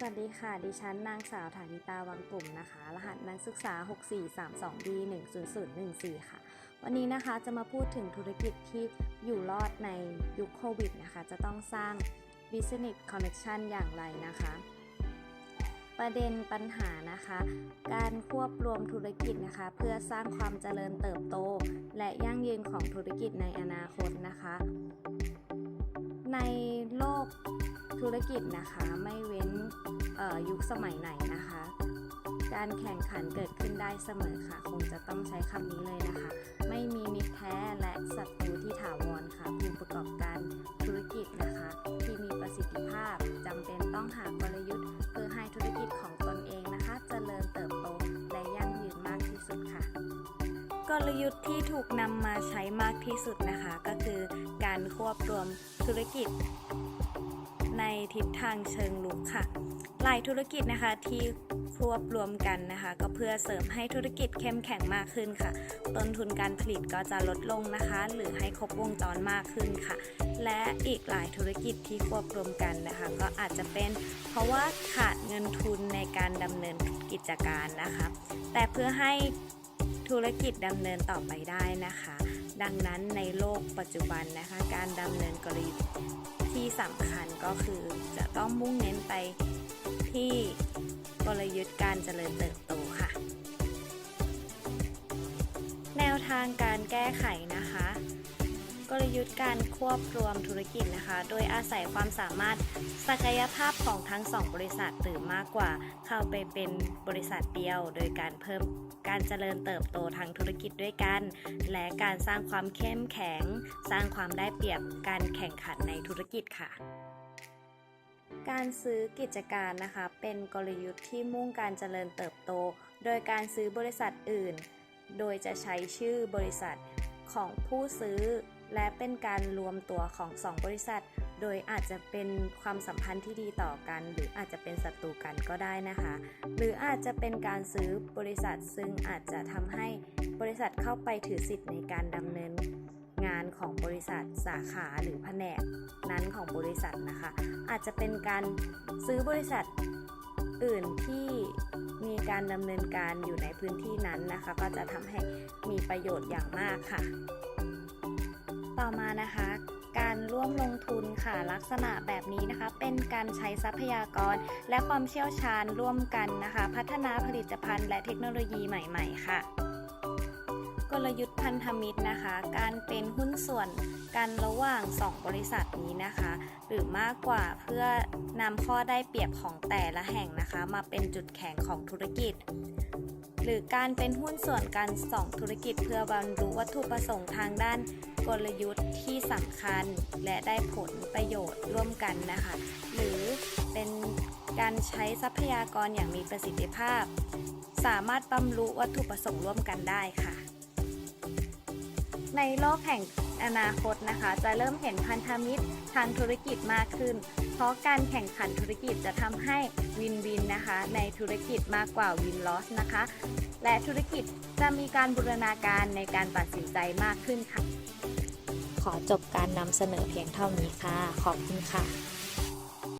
สวัสดีค่ะ ดิฉันนางสาวฐานิตาวังกลุ่มนะคะ รหัสนักศึกษา 6432D 10014 ค่ะ วันนี้นะคะจะมาพูดถึงธุรกิจที่อยู่รอดในยุคโควิดนะคะ จะต้องสร้าง Business Connection อย่างไรนะคะ ประเด็นปัญหานะคะ การควบรวมธุรกิจนะคะ เพื่อสร้างความเจริญเติบโต และยั่งยืนของธุรกิจในอนาคตนะคะ ในโลกธุรกิจนะคะไม่เว้น ยุคสมัยไหนนะคะ การแข่งขันเกิดขึ้นได้เสมอค่ะ คงจะต้องใช้คำนี้เลยนะคะ ไม่มีมิตรแท้และศัตรูที่ถาวรค่ะผู้ประกอบการธุรกิจนะคะ ที่มีประสิทธิภาพจำเป็นต้องหากลยุทธ์ เพื่อให้ธุรกิจของตนเองนะคะเจริญเติบโตและยั่งยืนมากที่สุดค่ะกลยุทธ์ที่ถูกนำมาใช้มากที่สุดนะคะ ก็คือการควบรวมธุรกิจ ในทิศทางเชิงลุกค่ะหลายธุรกิจนะคะที่ควบรวมกันนะคะ ก็เพื่อเสริมให้ธุรกิจเข้มแข็งมากขึ้นค่ะ ต้นทุนการผลิตก็จะลดลงนะคะ หรือให้ครบวงจรมากขึ้นค่ะ และอีกหลายธุรกิจที่ควบรวมกันนะคะ ก็อาจจะเป็นเพราะว่าขาดเงินทุนในการดำเนินกิจการนะคะ แต่เพื่อให้ธุรกิจดำเนินต่อไปได้นะคะ ดังนั้นในโลกปัจจุบันนะคะ การดำเนินกลยุทธ์ ที่สำคัญก็คือจะต้องมุ่งเน้นไปที่กลยุทธ์การเจริญเติบโตค่ะ แนวทางการแก้ไขนะคะ กลยุทธ์การควบรวมธุรกิจนะคะ โดยอาศัยความสามารถศักยภาพของทั้งสองบริษัทหรือมากกว่า เข้าไปเป็นบริษัทเดียว โดยการเพิ่มการเจริญเติบโตทางธุรกิจด้วยกัน และการสร้างความเข้มแข็ง สร้างความได้เปรียบการแข่งขันในธุรกิจค่ะการซื้อกิจการนะคะเป็นกลยุทธ์ที่มุ่งการเจริญเติบโต โดยการซื้อบริษัทอื่น โดยจะใช้ชื่อบริษัทของผู้ซื้อ และเป็นการรวมตัวของสองบริษัท โดยอาจจะเป็นความสัมพันธ์ที่ดีต่อกัน หรืออาจจะเป็นศัตรูกันก็ได้นะคะ หรืออาจจะเป็นการซื้อบริษัทซึ่งอาจจะทำให้บริษัทเข้าไปถือสิทธิ์ในการดำเนินงานของบริษัทสาขาหรือแผนกนั้นของบริษัทนะคะ อาจจะเป็นการซื้อบริษัทอื่นที่มีการดำเนินการอยู่ในพื้นที่นั้นนะคะ ก็จะทำให้มีประโยชน์อย่างมากค่ะ ต่อมานะคะ การร่วมลงทุนค่ะลักษณะแบบนี้นะคะ เป็นการใช้ทรัพยากร และความเชี่ยวชาญร่วมกันนะคะ พัฒนาผลิตภัณฑ์และเทคโนโลยีใหม่ ๆ ค่ะ กลยุทธ์พันธมิตรนะคะ การเป็นหุ้นส่วนกันระหว่าง 2 บริษัทนี้นะคะ หรือมากกว่าเพื่อนำข้อได้เปรียบของแต่ละแห่งนะคะ มาเป็นจุดแข็งของธุรกิจ หรือการเป็นหุ้นส่วนกัน 2 ธุรกิจเพื่อบรรลุวัตถุประสงค์ทางด้านกลยุทธ์ที่สำคัญและได้ผลประโยชน์ร่วมกันนะคะ หรือเป็นการใช้ทรัพยากรอย่างมีประสิทธิภาพ สามารถบรรลุวัตถุประสงค์ร่วมกันได้ค่ะ ในโลกแห่งอนาคตนะคะ จะเริ่มเห็นพันธมิตรทางธุรกิจมากขึ้น เพราะการแข่งขันธุรกิจจะทำให้วินวินนะคะ ในธุรกิจมากกว่าวินลอสนะคะ และธุรกิจจะมีการบูรณาการในการตัดสินใจมากขึ้นค่ะ ขอจบการนำเสนอเพียงเท่านี้ค่ะ ขอบคุณค่ะ